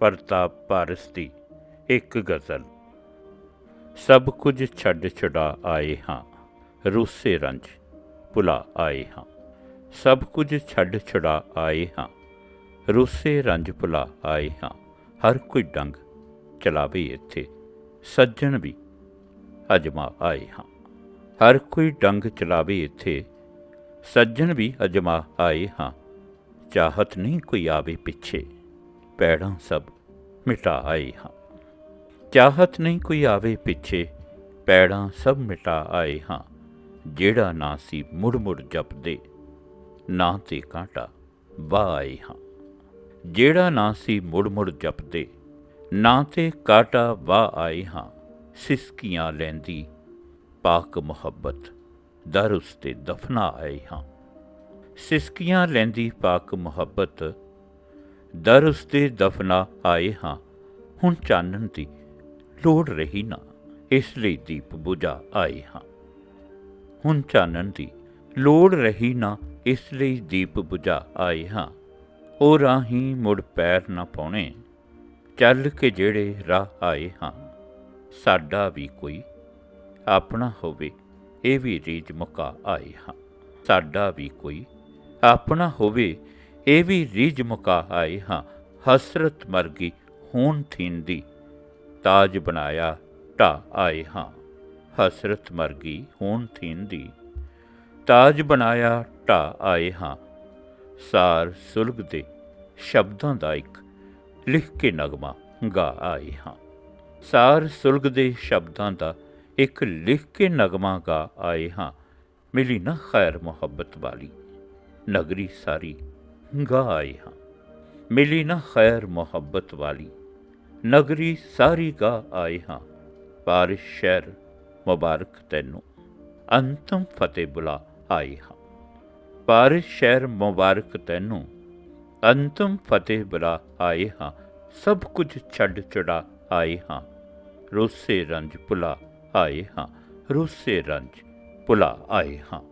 ਪ੍ਰਤਾਪ ਪਾਰਸ ਦੀ ਇੱਕ ਗਜ਼ਲ। ਸਭ ਕੁਝ ਛੱਡ ਛੁਡਾ ਆਏ ਹਾਂ, ਰੂਸੇ ਰੰਜ ਭੁਲਾ ਆਏ ਹਾਂ। ਸਭ ਕੁਝ ਛੱਡ ਛੁਡਾ ਆਏ ਹਾਂ, ਰੂਸੇ ਰੰਜ ਭੁਲਾ ਆਏ ਹਾਂ, ਹਰ ਕੋਈ ਡੰਗ ਚਲਾਵੇ ਇੱਥੇ, ਸੱਜਣ ਵੀ ਅਜਮਾ ਆਏ ਹਾਂ। ਹਰ ਕੋਈ ਡੰਗ ਚਲਾਵੇ ਇੱਥੇ, ਸੱਜਣ ਵੀ ਅਜਮਾ ਆਏ ਹਾਂ, ਚਾਹਤ ਨਹੀਂ ਕੋਈ ਆਵੇ ਪਿੱਛੇ। ਪੈੜਾਂ ਸਭ ਮਿਟਾ ਆਏ ਹਾਂ। ਚਾਹਤ ਨਹੀਂ ਕੋਈ ਆਵੇ ਪਿੱਛੇ, ਪੈੜਾਂ ਸਭ ਮਿਟਾ ਆਏ ਹਾਂ। ਜਿਹੜਾ ਨਾ ਸੀ ਮੁੜ ਮੁੜ ਜਪਦੇ, ਨਾ ਤੇ ਕਾਂਟਾ ਵਾਹ ਆਏ ਹਾਂ। ਜਿਹੜਾ ਨਾ ਸੀ ਮੁੜ ਮੁੜ ਜਪਦੇ, ਨਾ ਤੇ ਕਾਟਾ ਵਾਹ ਆਏ ਹਾਂ। ਸਿਸਕੀਆਂ ਲੈਂਦੀ ਪਾਕ ਮੁਹੱਬਤ, ਦਰ ਉਸਤੇ ਦਫਨਾ ਆਏ ਹਾਂ। ਸਿਸਕੀਆਂ ਲੈਂਦੀ ਪਾਕ ਮੁਹੱਬਤ ਦਰ ਉਸਤੇ ਦਫਨਾ ਆਏ ਹਾਂ। ਹੁਣ ਚਾਨਣ ਦੀ ਲੋੜ ਰਹੀ ਨਾ, ਇਸ ਲਈ ਦੀਪ ਬੁਝਾ ਆਏ ਹਾਂ। ਹੁਣ ਚਾਨਣ ਦੀ ਲੋੜ ਰਹੀ ਨਾ, ਇਸ ਲਈ ਦੀਪ ਬੁਝਾ ਆਏ ਹਾਂ। ਉਹ ਰਾਹੀਂ ਮੁੜ ਪੈਰ ਨਾ ਪਾਉਣੇ, ਚੱਲ ਕੇ ਜਿਹੜੇ ਰਾਹ ਆਏ ਹਾਂ। ਸਾਡਾ ਵੀ ਕੋਈ ਆਪਣਾ ਹੋਵੇ, ਇਹ ਵੀ ਰੀਝ ਮੁਕਾ ਆਏ ਹਾਂ। ਸਾਡਾ ਵੀ ਕੋਈ ਆਪਣਾ ਹੋਵੇ ਇਹ ਵੀ ਰੀਝ ਮੁਕਾ ਆਏ ਹਾਂ, ਹਸਰਤ ਮਰਗੀ ਹੋਣ ਥੀਂਦੀ, ਤਾਜ ਬਣਾਇਆ ਢਾ ਆਏ, ਹਾਂ, ਹਸਰਤ ਮਰਗੀ ਹੋਣ ਥੀਂਦੀ, ਤਾਜ ਬਣਾਇਆ ਢਾ ਆਏ, ਹਾਂ, ਸਾਰ ਸੁਲਗ ਦੇ ਸ਼ਬਦਾਂ ਦਾ ਇੱਕ ਲਿਖ ਕੇ ਨਗਮਾ ਗਾ ਆਏ, ਹਾਂ, ਸਾਰ ਸੁਲਗ ਦੇ ਸ਼ਬਦਾਂ ਦਾ ਇੱਕ ਲਿਖ ਕੇ ਨਗਮਾ ਗਾ ਆਏ, ਹਾਂ, ਮਿਲੀ ਨਾ ਖੈਰ ਮੁਹੱਬਤ ਵਾਲੀ ਨਗਰੀ ਸਾਰੀ ਗਾ ਆਏ ਹਾਂ। ਮਿਲੀ ਨਾ ਖੈਰ ਮੁਹੱਬਤ ਵਾਲੀ। ਨਗਰੀ ਸਾਰੀ ਗਾ ਆਏ ਹਾਂ। ਪਰ ਸ਼ਹਿਰ ਮੁਬਾਰਕ ਤੈਨੂੰ। ਅੰਤਮ ਫਤਿਹ ਬੁਲਾ ਆਏ ਹਾਂ। ਪਰ ਸ਼ਹਿਰ ਮੁਬਾਰਕ ਤੈਨੂੰ। ਅੰਤਮ ਫਤਿਹ ਬੁਲਾ ਆਏ ਹਾਂ। ਸਭ ਕੁਝ ਛੱਡ ਚੜਾ ਆਏ ਹਾਂ। ਰੋਸੇ ਰੰਜ ਭੁਲਾ ਆਏ ਹਾਂ। ਰੋਸੇ ਰੰਜ ਭੁਲਾ ਆਏ ਹਾਂ।